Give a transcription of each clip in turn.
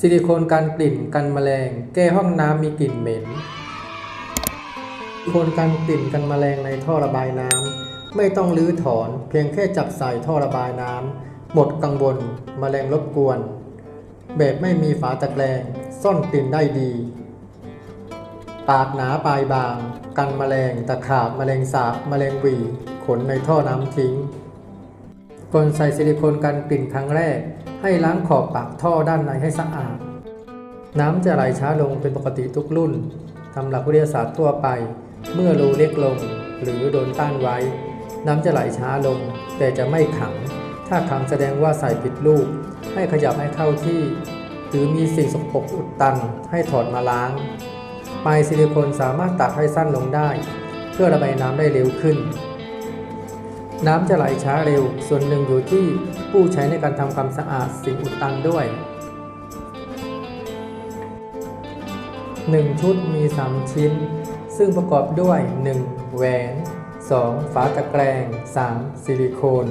ซิลิโคนกันกลิ่นกันแมลง แก้ห้องน้ำมีกลิ่นเหม็นซิลิโคนกันกลิ่นกันแมลงในท่อระบายน้ำไม่ต้องรื้อถอน เพียงแค่จับใส่ท่อระบายน้ำหมดกังวลแมลงรบกวน แบบไม่มีฝาตะแกรงซ่อนกลิ่นได้ดี ปากหนาปลายบาง กันแมลงตะขาบแมลงสาบแมลงหวี ขนในท่อน้ำทิ้ง ก่อนใส่ซิลิโคนกันกลิ่นครั้งแรก ให้ล้างขอบปากท่อด้านในให้สะอาด น้ำจะไหลช้าลงเป็นปกติทุกรุ่นตามหลักวิทยาศาสตร์ทั่วไป เมื่อรูเล็กลง หรือโดนต้านไว้ น้ำจะไหลช้าลง แต่จะไม่ขัง ถ้าขังแสดงว่าใส่ผิดลูก ให้ขยับให้เข้าที่ หรือมีสิ่งสกปรกอุดตันให้ถอดมาล้างปลายซิลิโคนสามารถตัดให้สั้นลงได้ เพื่อระบายน้ำได้เร็วขึ้น น้ำจะไหลช้าเร็ว ส่วนหนึ่งอยู่ที่ผู้ใช้ในการทำความสะอาดสิ่งอุดตันด้วย 1 ชุดมี 3 ชิ้น ซึ่งประกอบด้วย 1. แหวน 2. ฝาตะแกรง 3. ซิลิโคน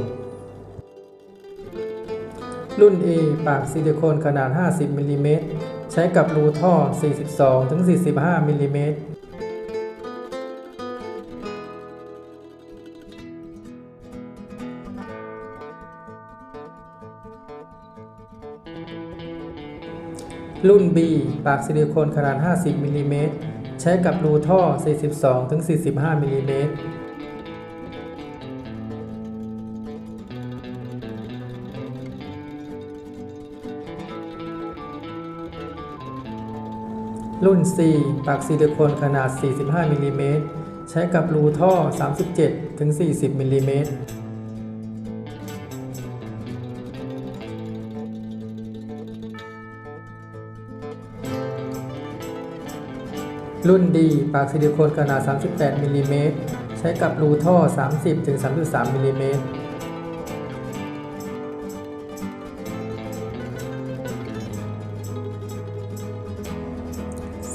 รุ่น A ปากซิลิโคนขนาด 50มิลลิเมตรใช้กับรูท่อ 42-45มิลลิเมตร รุ่น B ปากซิลิโคนขนาด 50มิลลิเมตรใช้กับรูท่อ 42-45มิลลิเมตรรุ่น C ปากซิลิโคนขนาด 45มิลลิเมตรใช้กับรูท่อ 37-40มิลลิเมตร รุ่น D ปากซิลิโคนขนาด 38มิลลิเมตรใช้กับรูท่อ 30-33มิลลิเมตร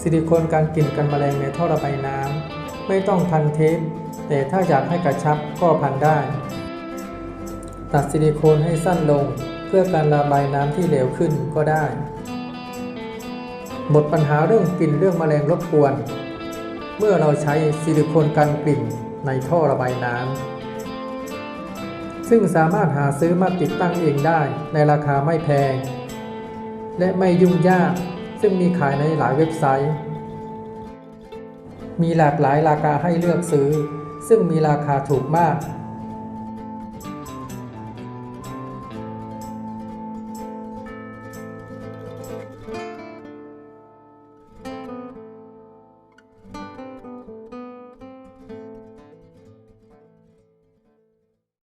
ซิลิโคนการกลิ่นกันแมลงในท่อระบายน้ำไม่ต้องพันเทป แต่ถ้าอยากให้กระชับก็พันได้ ตัดซิลิโคนให้สั้นลง เพื่อการระบายน้ำที่เร็วขึ้นก็ได้ หมดปัญหาเรื่องกลิ่นเรื่องแมลงรบกวน เมื่อเราใช้ซิลิโคนกันกลิ่นในท่อระบายน้ำซึ่งสามารถหาซื้อมาติดตั้งเองได้ในราคาไม่แพง และไม่ยุ่งยากซึ่งมีขายในหลายเว็บไซต์ มีหลากหลายราคาให้เลือกซื้อ ซึ่งมีราคาถูกมาก